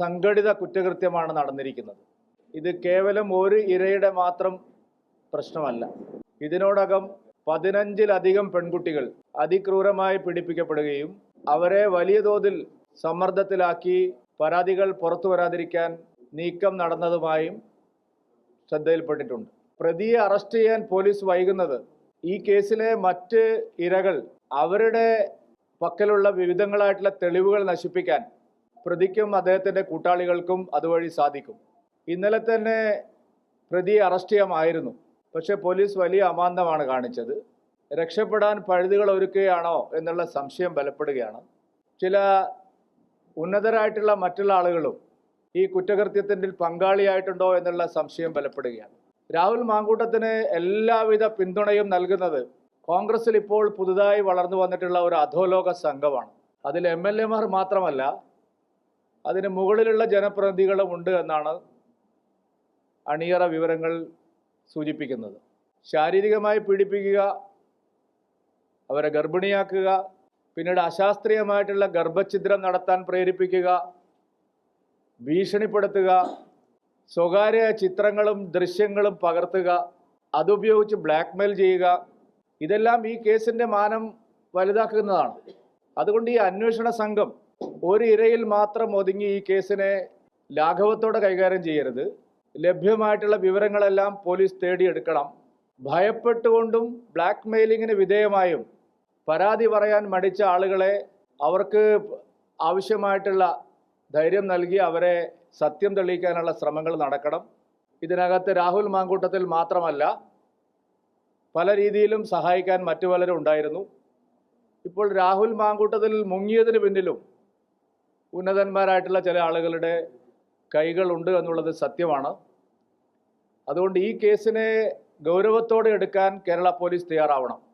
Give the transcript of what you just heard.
സംഘടിത കുറ്റകൃത്യമാണ് നടന്നിരിക്കുന്നത്. ഇത് കേവലം ഒരു ഇരയുടെ മാത്രം പ്രശ്നമല്ല. ഇതിനോടകം പതിനഞ്ചിലധികം പെൺകുട്ടികൾ അതിക്രൂരമായി പീഡിപ്പിക്കപ്പെടുകയും അവരെ വലിയ തോതിൽ സമ്മർദ്ദത്തിലാക്കി പരാതികൾ പുറത്തു വരാതിരിക്കാൻ നീക്കം നടന്നതുമായും ശ്രദ്ധയിൽപ്പെട്ടിട്ടുണ്ട്. പ്രതിയെ അറസ്റ്റ് ചെയ്യാൻ പോലീസ് വൈകുന്നത് ഈ കേസിലെ മറ്റ് ഇരകൾ അവരുടെ പക്കലുള്ള വിവിധങ്ങളായിട്ടുള്ള തെളിവുകൾ നശിപ്പിക്കാൻ പ്രതിക്കും അദ്ദേഹത്തിന്റെ കൂട്ടാളികൾക്കും അതുവഴി സാധിക്കും. ഇന്നലെ തന്നെ പ്രതിയെ അറസ്റ്റ് ചെയ്യാമായിരുന്നു. പക്ഷേ പോലീസ് വലിയ അമാന്തമാണ് കാണിച്ചത്. രക്ഷപ്പെടാൻ പഴുതുകൾ ഒരുക്കുകയാണോ എന്നുള്ള സംശയം ബലപ്പെടുകയാണ്. ചില ഉന്നതരായിട്ടുള്ള മറ്റുള്ള ആളുകളും ഈ കുറ്റകൃത്യത്തിന്റെ പങ്കാളിയായിട്ടുണ്ടോ എന്നുള്ള സംശയം ബലപ്പെടുകയാണ്. രാഹുൽ മാങ്കൂട്ടത്തിന് എല്ലാവിധ പിന്തുണയും നൽകുന്നത് കോൺഗ്രസിൽ ഇപ്പോൾ പുതുതായി വളർന്നു വന്നിട്ടുള്ള ഒരു അധോലോക സംഘമാണ്. അതിൽ എം എൽ എമാർ മാത്രമല്ല അതിന് മുകളിലുള്ള ജനപ്രതിനിധികളും ഉണ്ട് എന്നാണ് അണിയറ വിവരങ്ങൾ സൂചിപ്പിക്കുന്നത്. ശാരീരികമായി പീഡിപ്പിക്കുക അവരെ ഗർഭിണിയാക്കുക പിന്നീട് അശാസ്ത്രീയമായിട്ടുള്ള ഗർഭഛിദ്രം നടത്താൻ പ്രേരിപ്പിക്കുക ഭീഷണിപ്പെടുത്തുക സ്വകാര്യ ചിത്രങ്ങളും ദൃശ്യങ്ങളും പകർത്തുക അതുപയോഗിച്ച് ബ്ലാക്ക്മെയിൽ ചെയ്യുക ഇതെല്ലാം ഈ കേസിന്റെ മാനം വലുതാക്കുന്നതാണ്. അതുകൊണ്ട് ഈ അന്വേഷണ സംഘം ഒരു ഇരയിൽ മാത്രം ഒതുങ്ങി ഈ കേസിനെ ലാഘവത്തോടെ കൈകാര്യം ചെയ്യരുത്. ലഭ്യമായിട്ടുള്ള വിവരങ്ങളെല്ലാം പോലീസ് തേടിയെടുക്കണം. ഭയപ്പെട്ടുകൊണ്ടും ബ്ലാക്ക് മെയിലിങ്ങിന് വിധേയമായും പരാതി പറയാൻ മടിച്ച ആളുകളെ അവർക്ക് ആവശ്യമായിട്ടുള്ള ധൈര്യം നൽകി അവരെ സത്യം തെളിയിക്കാനുള്ള ശ്രമങ്ങൾ നടക്കണം. ഇതിനകത്ത് രാഹുൽ മാങ്കൂട്ടത്തിൽ മാത്രമല്ല പല രീതിയിലും സഹായിക്കാൻ മറ്റു പലരും ഉണ്ടായിരുന്നു. ഇപ്പോൾ രാഹുൽ മാങ്കൂട്ടത്തിൽ മുങ്ങിയതിന് പിന്നിലും ഉന്നതന്മാരായിട്ടുള്ള ചില ആളുകളുടെ കൈകളുണ്ട് എന്നുള്ളത് സത്യമാണ്. അതുകൊണ്ട് ഈ കേസിനെ ഗൗരവത്തോടെ എടുക്കാൻ കേരള പോലീസ് തയ്യാറാവണം.